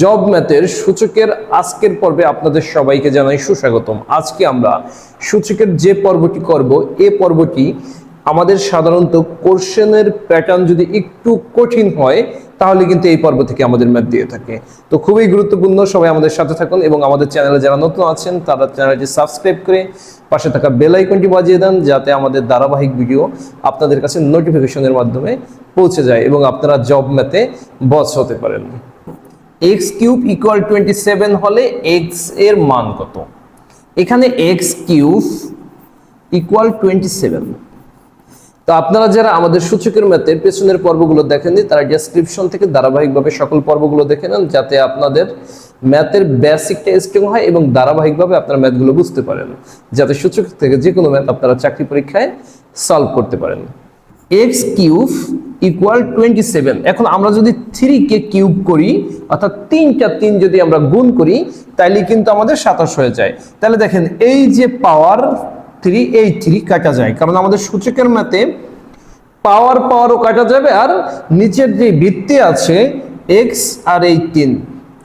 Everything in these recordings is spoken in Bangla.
জব ম্যাথের সূচকের আজকের পর্বে আপনাদের সবাইকে জানাই সুস্বাগতম। আজকে আমরা সূচকের যে পর্বটি করব, এ পর্বটি আমাদের সাধারণত কোশ্চেনের প্যাটার্ন যদি একটু কঠিন হয়, তাহলে কিন্তু এই পর্ব থেকে আমাদের ম্যাথ দিয়ে থাকে। তো খুবই গুরুত্বপূর্ণ, সবাই আমাদের সাথে থাকুন এবং আমাদের চ্যানেলে যারা নতুন আছেন, তারা চ্যানেলটি সাবস্ক্রাইব করে পাশে থাকা বেল আইকনটি বাজিয়ে দেন, যাতে আমাদের ধারাবাহিক ভিডিও আপনাদের কাছে নোটিফিকেশনের মাধ্যমে পৌঁছে যায় এবং আপনারা জব ম্যাথে বস হতে পারেন। X cube equal twenty seven হলে এক্সের মান কত? এখানে x cube equal twenty seven তো আপনারা যারা আমাদের সূচকের ম্যাথের পেছনের পর্বগুলো দেখেননি, তারা ডেসক্রিপশন থেকে ধারাবাহিকভাবে সকল পর্বগুলো দেখে নেন, যাতে আপনাদের ম্যাথের বেসিকটা স্ট্রং হয় এবং ধারাবাহিকভাবে আপনারা ম্যাথগুলো বুঝতে পারেন, যাতে সূচক থেকে যে কোনো ম্যাথ আপনারা চাকরি পরীক্ষায় সলভ করতে পারেন। X cube equal twenty seven এখন আমরা যদি থ্রি কে কিউব করি, অর্থাৎ তিনটা তিন যদি আমরা গুণ করি তাহলে কিন্তু আমাদের সাতাশ হয়ে যায়। তাহলে দেখেন, এই যে পাওয়ার থ্রি এই থ্রি কাটা যায়। কারণ আমাদের সূচকের ম্যাথে পাওয়ার পাওয়ারও কাটা যাবে, আর নিচের যে ভিত্তি আছে এক্স আর এই তিন,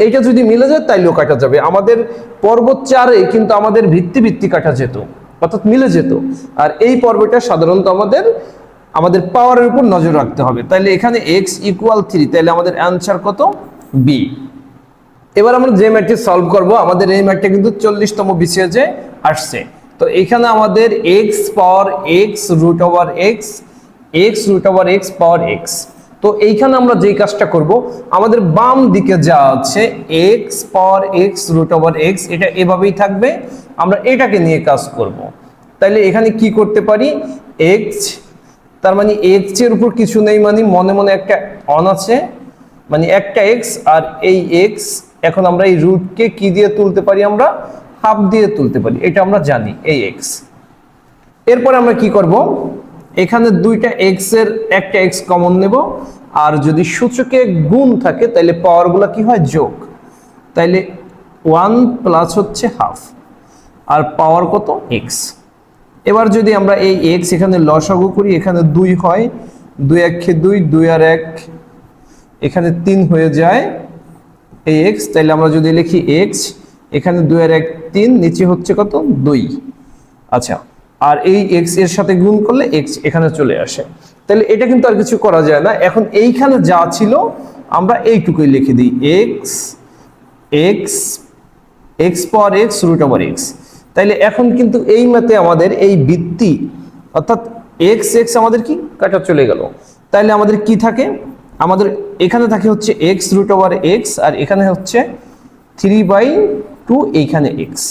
এইটা যদি মিলে যায়, তাইলেও কাটা যাবে। আমাদের পর্বত চারে কিন্তু আমাদের ভিত্তি ভিত্তি কাটা যেত, অর্থাৎ মিলে যেত। আর এই পর্বটা সাধারণত আমাদের আমাদের পাওয়ারের উপর নজর রাখতে হবে। তাইলে এখানে এক্স ইকুয়াল থ্রি তাইলে আমাদের অ্যান্সার কত? বি এবার আমরা যে ম্যাটটি সলভ করব, আমাদের এই ম্যাটটা কিন্তু চল্লিশতম বিসিএজে আসছে। তো এখানে আমাদের x power x root over x x root over x power x তো এইখানে আমরা যেই কাজটা করব, আমাদের বাম দিকে যা আছে x power x root over x এটা এভাবেই থাকবে। আমরা এটাকে নিয়ে কাজ করব। তাইলে এখানে কি করতে পারি? এক্স তার মানে এক্সের উপর কিছু নেই মানে মনে মনে একটা অন আছে মানে একটা এক্স আর এই এক্স এখন আমরা এই রুটকে কি দিয়ে তুলতে পারি আমরা? হাফ দিয়ে তুলতে পারি, এটা আমরা জানি, এই এক্স এরপর আমরা কি করব? এখানে দুইটা এক্সের একটা এক্স কমন নেব, আর যদি সূচকে গুণ থাকে তাহলে পাওয়ারগুলো কি হয়? যোগ। তাইলে ওয়ান প্লাস হচ্ছে হাফ আর পাওয়ার কত? এক্স এবার যদি আমরা এই এক্স এখানে লসাগু করি, এখানে দুই হয়, দুই এক দুই দুই আর এক, এখানে তিন হয়ে যায় এই এক্স তাইলে আমরা যদি লিখি এক্স এখানে দুই আর এক, তিন, নিচে হচ্ছে কত? দুই। আচ্ছা আর এই এক্সের সাথে গুণ করলে এক্স এখানে চলে আসে। তাহলে এটা কিন্তু আর কিছু করা যায় না। এখন এইখানে যা ছিল, আমরা এইটুকুই লিখে দিই। X x x power x root over x তাইলে এখন কিন্তু এই ম্যাথে আমাদের এই বৃত্তি অর্থাৎ এক্স এক্স আমাদের কি? কাটা চলে গেল। তাইলে আমাদের কি থাকে? আমাদের এখানে থাকে হচ্ছে এক্স রুট ওভার এক্স আর এখানে হচ্ছে থ্রি বাই টু এইখানে এক্স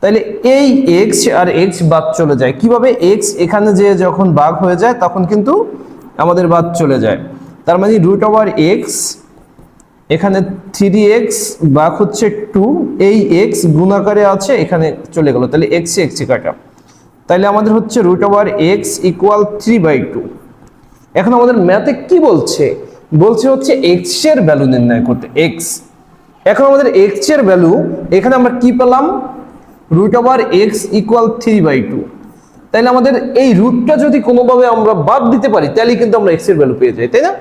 তাইলে এই এক্স আর এক্স বাদ চলে যায়। কীভাবে? এক্স এখানে যে যখন বাঘ হয়ে যায়, তখন কিন্তু আমাদের বাদ চলে যায়। তার মানে রুট ওভার এক্স এখানে থ্রি এক্স বাঘ হচ্ছে টু এই এক্স গুণাকারে আছে, এখানে চলে গেল। তাহলে এক্স এক্স কাটা। তাহলে আমাদের হচ্ছে root over x equal three by two এখন আমাদের ম্যাথে কি বলছে? বলছে হচ্ছে এক্সের ভ্যালু নির্ণয় করতে এক্স এখন আমাদের এক্সের ভ্যালু এখানে আমরা কি পেলাম? Root over x equal three by two তাহলে আমাদের এই রুটটা যদি কোনোভাবে আমরা বাদ দিতে পারি তাহলে কিন্তু আমরা এক্সের ভ্যালু পেয়ে যাই, তাই না?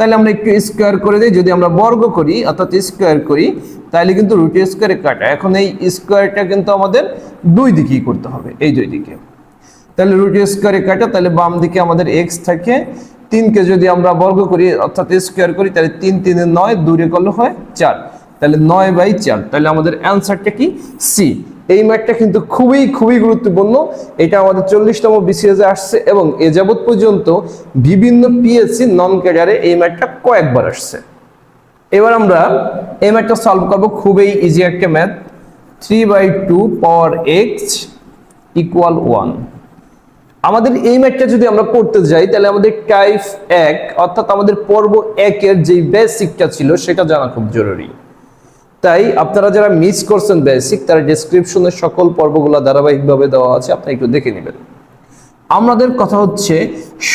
তাহলে আমরা একটু স্কোয়ার করে দিই। যদি আমরা বর্গ করি, অর্থাৎ স্কোয়ার করি, তাহলে কিন্তু রুট স্কোয়ারে কাটা। এখন এই স্কোয়ারটা কিন্তু আমাদের দুই দিকেই করতে হবে, এই দুই দিকে। তাহলে রুট স্কোয়ারে কাটা, তাহলে বাম দিকে আমাদের এক্স থাকে। তিনকে যদি আমরা বর্গ করি, অর্থাৎ স্কোয়ার করি, তাহলে তিন তিনে নয় দূরে করলে হয় চার। তাহলে নয় বাই চার। তাহলে আমাদের অ্যান্সারটা কি? সি এই ম্যাথটা কিন্তু খুবই খুবই গুরুত্বপূর্ণ। এটা আমাদের চল্লিশতম বিসিএসে আসছে এবং এ যাবৎ পর্যন্ত বিভিন্ন পিএসসি নন ক্যাডারে এই ম্যাথটা কয়েকবার আসছে। এবার আমরা এই ম্যাথটা সলভ করব খুবই ইজি একটা math. Three by two power x equal one আমাদের এই ম্যাথটা যদি আমরা করতে যাই, তাহলে আমাদের টাইপ এক, অর্থাৎ আমাদের পর্ব একের যে বেসিকটা ছিল, সেটা জানা খুব জরুরি। তাই আপনারা যারা মিস করছেন বেসিক তারা ডেসক্রিপশনে সকল পর্বগুলো ধারাবাহিকভাবে দেওয়া আছে, আপনি একটু দেখে নেবেন। আমাদের কথা হচ্ছে,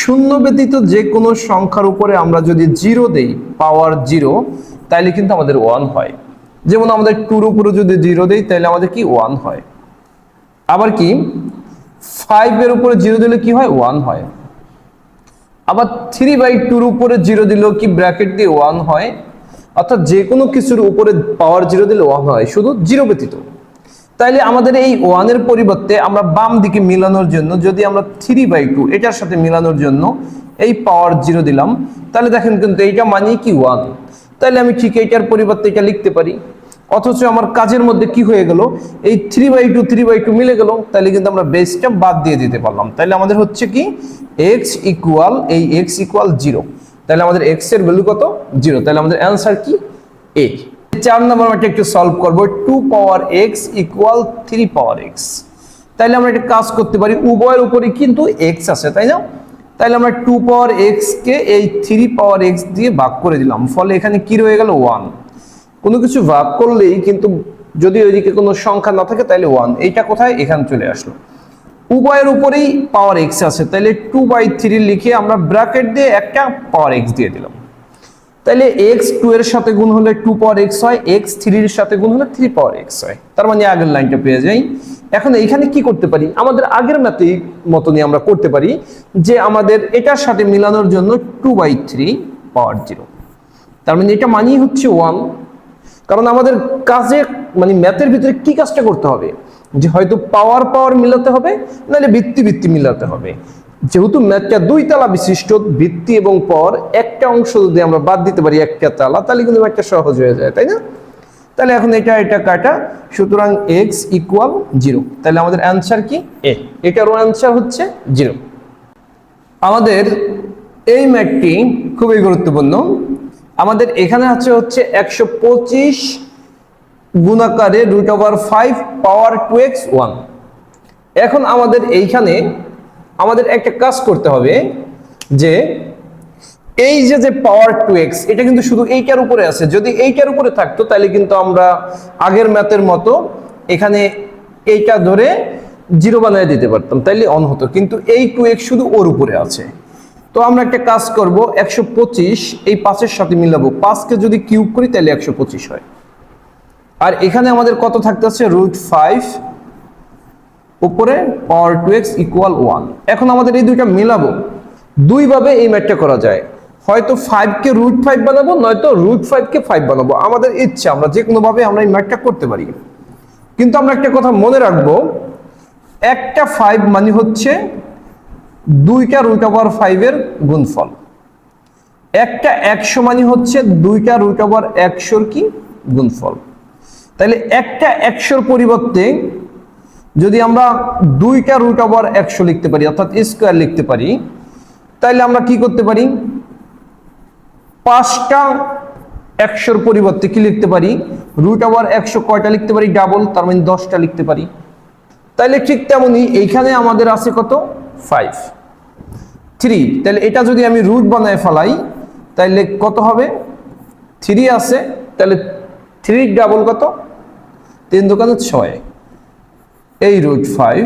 শূন্য ব্যতীত যে কোনো সংখ্যার উপরে আমরা যদি জিরো দেই পাওয়ার জিরো তাহলে কিন্তু আমাদের ওয়ান হয়। যেমন আমাদের টুর উপরে যদি জিরো দেই তাহলে আমাদের কি ওয়ান হয়? আবার কি? ফাইভের উপরে জিরো দিলে কি হয়? ওয়ান হয়। আবার থ্রি বাই টুর উপরে জিরো দিলেও কি ব্র্যাকেট দিয়ে ওয়ান হয়? অর্থাৎ যে কোনো কিছুর উপরে পাওয়ার জিরো দিলে ওয়ান হয়, শুধু জিরো ব্যতীত। তাইলে আমাদের এই ওয়ানের পরিবর্তে আমরা বাম দিকে মিলানোর জন্য, যদি আমরা থ্রি বাই টু এটার সাথে মিলানোর জন্য এই পাওয়ার জিরো দিলাম তাহলে দেখেন কিন্তু এইটা মানে কি ওয়ান তাহলে আমি ঠিক এইটার পরিবর্তে এটা লিখতে পারি। অথচ আমার কাজের মধ্যে কি হয়ে গেল? এই three by two three by two মিলে গেল তাহলে কিন্তু আমরা বেসটা বাদ দিয়ে দিতে পারলাম। তাহলে আমাদের হচ্ছে কি? এক্স ইকুয়াল এই এক্স ইকুয়াল জিরো তাহলে আমাদের এক্সের ভ্যালু কত? জিরো তাহলে আমাদের অ্যান্সার কি? এ চার নম্বর আমরা একটু সলভ করব। Two power x equal three power x তাহলে আমরা একটা কাজ করতে পারি। উভয়ের উপরে কিন্তু এক্স আছে, তাই না? তাহলে আমরা টু পাওয়ার এক্স কে এই থ্রি পাওয়ার এক্স দিয়ে ভাগ করে দিলাম। ফলে এখানে কি রয়ে গেল? ওয়ান কোনো কিছু ভাগ করলেই কিন্তু যদি ওইদিকে কোনো সংখ্যা না থাকে, তাহলে ওয়ান এইটা কোথায়? এখানে চলে আসলো। উভয়ের উপরেই পাওয়ার এক্স আছে। তাহলে টু বাই থ্রি লিখে আমরা ব্র্যাকেট দিয়ে একটা পাওয়ার এক্স দিয়ে দিলাম। তাহলে এক্স টু এর সাথে গুণ হলে টু পাওয়ার এক্স হয় এক্স থ্রির সাথে গুণ হলে থ্রি পাওয়ার এক্স হয়। তার মানে আগের লাইনটা পেয়ে যাই। এখন এইখানে কি করতে পারি? আমাদের আগের ম্যাথেই মতনই আমরা করতে পারি যে আমাদের এটার সাথে মিলানোর জন্য two by three power zero তার মানে এটা মানেই হচ্ছে ওয়ান কারণ আমাদের কাজে মানে ম্যাথের ভিতরে কি কাজটা করতে হবে? যে হয়তো পাওয়ার পাওয়ার মিলাতে হবে নাহলে ভিত্তি ভিত্তি মিলাতে হবে। যেহেতু ম্যাথটা দুই তালা বিশিষ্ট ভিত্তি এবং পর একটা অংশ যদি আমরা বাদ দিতে পারি একটা তালা তাহলে কিন্তু ম্যাথটা সহজ হয়ে যায় তাই না? তাহলে এখন এটা এটা কাটা সুতরাং এক্স ইকুয়াল জিরো তাহলে আমাদের অ্যান্সার কি? এ এটারও অ্যান্সার হচ্ছে জিরো আমাদের এই ম্যাথটি খুবই গুরুত্বপূর্ণ। আমাদের এখানে আছে হচ্ছে একশো পঁচিশ গুণাকারে root over five power two x one এখন আমাদের এইখানে আমাদের একটা কাজ করতে হবে যে এই যে যে পাওয়ার টু এক্স এটা কিন্তু শুধু এইটার উপরে আছে। যদি এইটার উপরে থাকতো, তাহলে কিন্তু আমরা আগের ম্যাথের মতো এখানে এইটা ধরে জিরো বানিয়ে দিতে পারতাম, তাইলে অন হতো। কিন্তু এই টু এক্স শুধু ওর উপরে আছে। তো আমরা একটা কাজ করব, একশো পঁচিশ, এই পাঁচের সাথে মিলাবো। পাঁচকে যদি কিউব করি, তাহলে একশো পঁচিশ হয়। আর এখানে আমাদের কত থাকতে থাকতেছে রুট ফাইভ উপরে power two x equal one এখন আমাদের এই দুইটা মিলাবো। দুইভাবে এই ম্যাটটা করা যায়। হয়তো ফাইভকে রুট ফাইভ বানাবো, নয়তো রুট ফাইভকে ফাইভ বানাবো। আমাদের ইচ্ছা, আমরা যে কোনোভাবে আমরা এই ম্যাটটা করতে পারি। কিন্তু আমরা একটা কথা মনে রাখব, একটা ফাইভ মানে হচ্ছে দুইটা রুট ওভার ফাইভের গুণফল। একটা একশো মানে হচ্ছে দুইটা রুট ওভার একশোর কি? গুণফল। তাহলে একটা একশোর পরিবর্তে যদি আমরা দুইটা রুট ওভার একশো লিখতে পারি, অর্থাৎ স্কোয়ার লিখতে পারি তাহলে আমরা কি করতে পারি? পাঁচটা একশোর পরিবর্তে কি লিখতে পারি? রুট ওভার একশো কয়টা লিখতে পারি? ডাবল তার মানে দশটা লিখতে পারি। তাহলে ঠিক তেমনই এইখানে আমাদের আছে কত? ফাইভ থ্রি তাহলে এটা যদি আমি রুট বানায় ফেলাই তাহলে কত হবে? থ্রি আছে। তাহলে থ্রি ডাবল কত? তিন দোকানে ছয়। এই রুট ফাইভ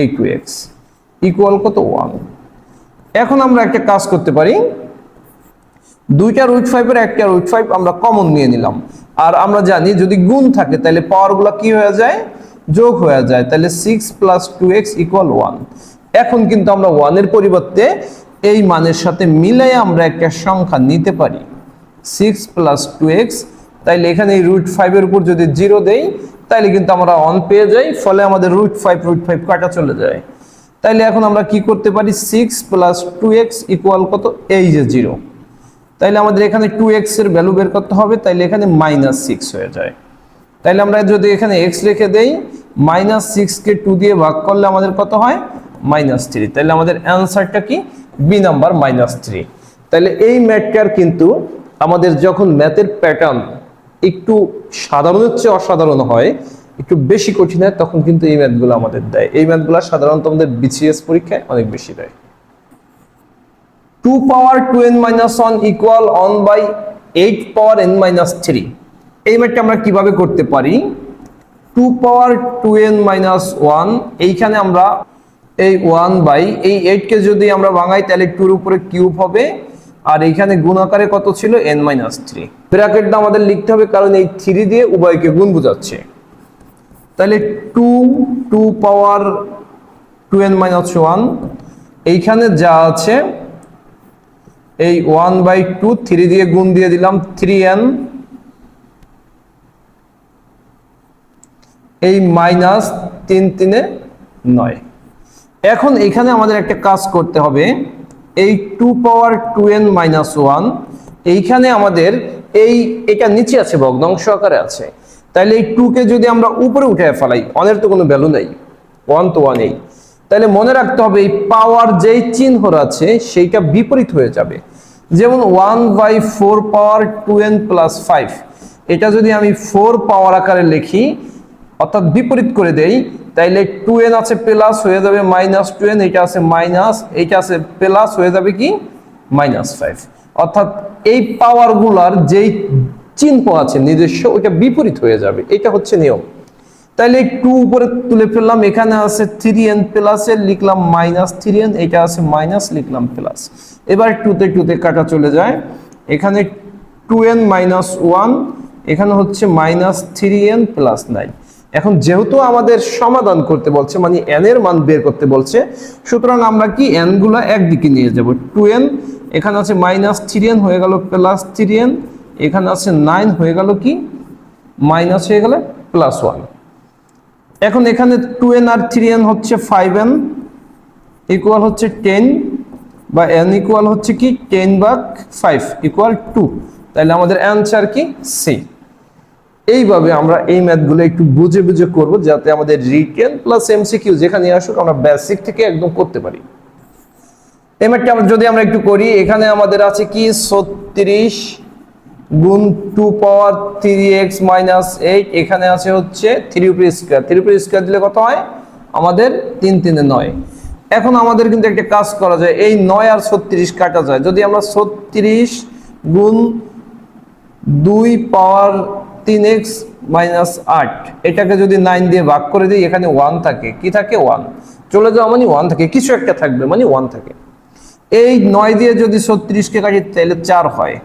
এই টু এক্স ইকুয়াল কত ওয়ান এখন আমরা একটা কাজ করতে পারি। দুইটা রুট ফাইভের একটা রুট ফাইভ আমরা কমন নিয়ে নিলাম। আর আমরা জানি যদি গুণ থাকে তাহলে পাওয়ারগুলো কি হয়ে যায়? যোগ হয়ে যায়। তাহলে six plus two x equal one এখন কিন্তু আমরা ওয়ানের পরিবর্তে এই মানের সাথে মিলাই আমরা একটা সংখ্যা নিতে পারি। সিক্স প্লাস টু এক্স তাইলে এখানে এই রুট ফাইভের উপর যদি জিরো দেই, তাইলে কিন্তু আমরা অন পেয়ে যাই, ফলে আমাদের রুট ফাইভ রুট ফাইভ কাটা চলে যায়। তাইলে এখন আমরা কি করতে পারি? Six plus two x equal কত? এই যে জিরো তাইলে আমাদের এখানে টু এক্সের ভ্যালু বের করতে হবে, তাইলে এখানে মাইনাস সিক্স হয়ে যায়। তাইলে আমরা যদি এখানে এক্স রেখে দেই মাইনাস সিক্সকে টু দিয়ে ভাগ করলে আমাদের কত হয়? মাইনাস থ্রি তাহলে আমাদের অ্যান্সারটা কি? বি নাম্বার মাইনাস থ্রি তাহলে এই ম্যাথটার কিন্তু আমাদের যখন ম্যাথের প্যাটার্ন একটু সাধারণের চেয়ে অসাধারণ হয়, একটু বেশি কঠিন হয়, তখন কিন্তু এই ম্যাথগুলো আমাদের দেয়। এই ম্যাথগুলো সাধারণত আমাদের বিসিএস পরীক্ষায় অনেক বেশি দেয়। Two power two n minus one equal one by eight power n minus three এই ম্যাথটা আমরা কীভাবে করতে পারি? Two power two n minus one এইখানে আমরা এই ওয়ান বাই এই এইটকে যদি আমরা ভাঙাই, তাহলে টুর উপরে কিউব হবে। আর এইখানে গুণ আকারে কত ছিল? এন মাইনাস থ্রি ব্র্যাকেটটা আমাদের লিখতে হবে, কারণ এই থ্রি দিয়ে উভয়কে গুণ বোঝাচ্ছে। তাহলে two two power two n minus one এইখানে যা আছে, এই ওয়ান বাই টু থ্রি দিয়ে গুণ দিয়ে দিলাম থ্রি এন এই মাইনাস তিন তিনে নয়। এখন এখানে আমাদের একটা কাজ করতে হবে। এই two power two n minus one এইখানে আমাদের এই, এটা নিচে আছে, ভগ্নাংশ আকারে আছে। তাহলে এই টুকে যদি আমরা উপরে উঠে ফেলাই অনের তো কোনো ভ্যালু নেই। ওয়ান তো ওয়ানেই তাহলে মনে রাখতে হবে, এই পাওয়ার যেই চিহ্ন আছে, সেইটা বিপরীত হয়ে যাবে। যেমন one by four power two n plus five এটা যদি আমি ফোর পাওয়ার আকারে লিখি, অর্থাৎ বিপরীত করে দেই তাইলে টু এন আছে প্লাস হয়ে যাবে মাইনাস টু এন এটা আছে মাইনাস এইটা আছে প্লাস হয়ে যাবে কি? মাইনাস ফাইভ অর্থাৎ এই পাওয়ারগুলার যেই চিহ্ন আছে, নিজস্ব, ওইটা বিপরীত হয়ে যাবে। এটা হচ্ছে নিয়ম। তাইলে টু উপরে তুলে ফেললাম, এখানে আছে থ্রি এন প্লাসে লিখলাম মাইনাস থ্রি এন এটা আছে মাইনাস লিখলাম প্লাস এবার টুতে টুতে কাটা চলে যায়। এখানে টু এন মাইনাস ওয়ান এখানে হচ্ছে minus three n plus nine এখন যেহেতু আমাদের সমাধান করতে বলছে মানে এন এর মান বের করতে বলছে, সুতরাং আমরা কি এনগুলা একদিকে নিয়ে যাব? টু এন এখানে আছে মাইনাস থ্রি এন হয়ে গেল প্লাস থ্রি এন এখানে আছে নাইন হয়ে গেল কি? মাইনাস হয়ে গেলে প্লাস ওয়ান এখন এখানে টু এন আর থ্রি এন হচ্ছে ফাইভ এন ইকুয়াল হচ্ছে টেন বা এন ইকুয়াল হচ্ছে কি? টেন বা ফাইভ ইকুয়াল টু তাহলে আমাদের অ্যান্সার কি? সি এইভাবে আমরা এই ম্যাথগুলো একটু বুঝে বুঝে করব যাতে আমাদের রিটেন প্লাস এমসিকিউ যেখানে আসুক আমরা বেসিক থেকে একদম করতে পারি। এই ম্যাথটা যদি আমরা একটু করি, এখানে আমাদের আছে কি? ছত্রিশ গুণ two power three x minus eight এখানে আছে হচ্ছে থ্রি উপর স্কোয়ার থ্রি উপর স্কোয়ার দিলে কত হয়? আমাদের তিন তিনে নয়। এখন আমাদের কিন্তু একটা কাজ করা যায়, এই নয় আর ছত্রিশ কাটা যায়। যদি আমরা ছত্রিশ গুণ দুই পাওয়ার তিন এক্স মাইনাস আট। এটাকে যদি নাইন দিয়ে ভাগ করে দিই, এখানে ওয়ান থাকে। কি থাকে? ওয়ান চলে যাওয়া মানে ওয়ান থাকে। কিছু একটা থাকবে মানে ওয়ান থাকে। এই নয় দিয়ে যদি ছত্রিশকে কাটি, তাহলে চার হয়।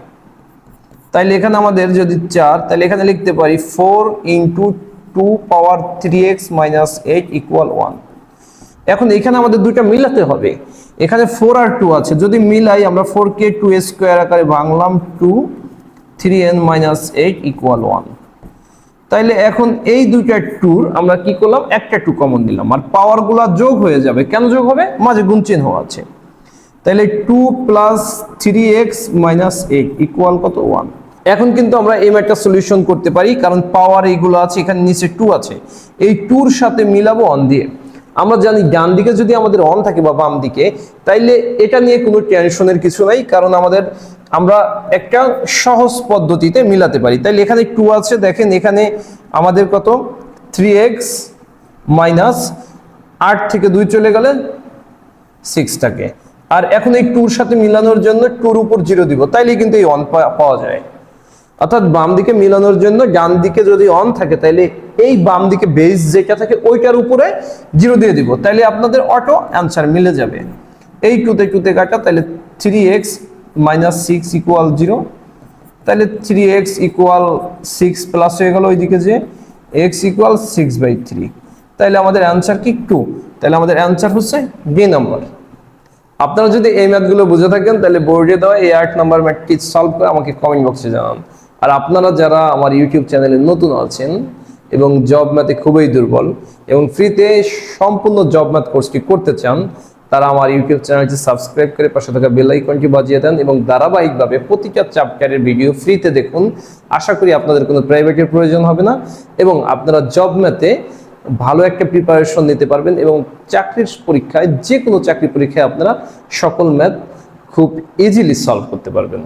তাইলে এখানে আমাদের যদি চার তাহলে এখানে লিখতে পারি four into two power three x minus eight equal one এখন এখানে আমাদের দুইটা মিলাতে হবে। এখানে ফোর আর টু আছে। যদি মিলাই আমরা ফোর কে টু স্কোয়ার আকারে ভাঙলাম two three n minus eight equal one তাইলে এখন এই দুইটা টুর আমরা কি করলাম? একটা টু কমন দিলাম। আর পাওয়ারগুলো যোগ হয়ে যাবে। কেন যোগ হবে? মাঝে গুণ চিহ্ন আছে। তাহলে two plus three x minus eight equal কত? ওয়ান এখন কিন্তু আমরা এই ম্যাটটা সলিউশন করতে পারি, কারণ পাওয়ার এইগুলো আছে, এখানে নিচে টু আছে। এই টুর সাথে মিলাবো অন দিয়ে। আমরা জানি ডান দিকে যদি আমাদের অন থাকে বা বাম দিকে, তাইলে এটা নিয়ে কোনো টেনশনের কিছু নাই, কারণ আমাদের আমরা একটা সহজ পদ্ধতিতে মিলাতে পারি। তাইলে এখানে টু আছে, দেখেন এখানে আমাদের কত? থ্রি এক্স মাইনাস আট থেকে দুই চলে গেলে সিক্সটাকে আর এখন এই টুর সাথে মিলানোর জন্য টুর উপর জিরো দিব তাইলে কিন্তু এই অন পাওয়া যায়। অর্থাৎ বাম দিকে মিলানোর জন্য ডান দিকে যদি অন থাকে, তাইলে এই বাম দিকে বেস যেটা থাকে, ওইটার উপরে জিরো দিয়ে দিব। তাইলে আপনাদের অটো অ্যান্সার মিলে যাবে। এই টুতে টুতে কাটা তাহলে three x minus six equal zero তাহলে three x equal six plus হয়ে গেল ওইদিকে যে x equal six by three তাহলে আমাদের অ্যান্সার কি টু তাহলে আমাদের অ্যান্সার হচ্ছে বি নাম্বার আপনারা যদি এই ম্যাথগুলো বুঝে থাকেন, তাহলে বোর্ডে দেওয়া এই আট নাম্বার ম্যাথটি সলভ করে আমাকে কমেন্ট বক্সে জানান। আর আপনারা যারা আমার ইউটিউব চ্যানেলে নতুন আছেন এবং জব ম্যাথে খুবই দুর্বল এবং ফ্রিতে সম্পূর্ণ জব ম্যাথ কোর্সটি করতে চান তারা আমার ইউটিউব চ্যানেলটি সাবস্ক্রাইব করে পাশে থাকা বেল আইকনটি বাজিয়ে দেন এবং ধারাবাহিকভাবে প্রতিটা চ্যাপ্টারের ভিডিও ফ্রিতে দেখুন আশা করি আপনাদের কোনো প্রাইভেটের প্রয়োজন হবে না এবং আপনারা জব ম্যাথে ভালো একটা প্রিপারেশন নিতে পারবেন এবং চাকরির পরীক্ষায় যে কোনো চাকরি পরীক্ষায় আপনারা সকল ম্যাথ খুব ইজিলি সলভ করতে পারবেন.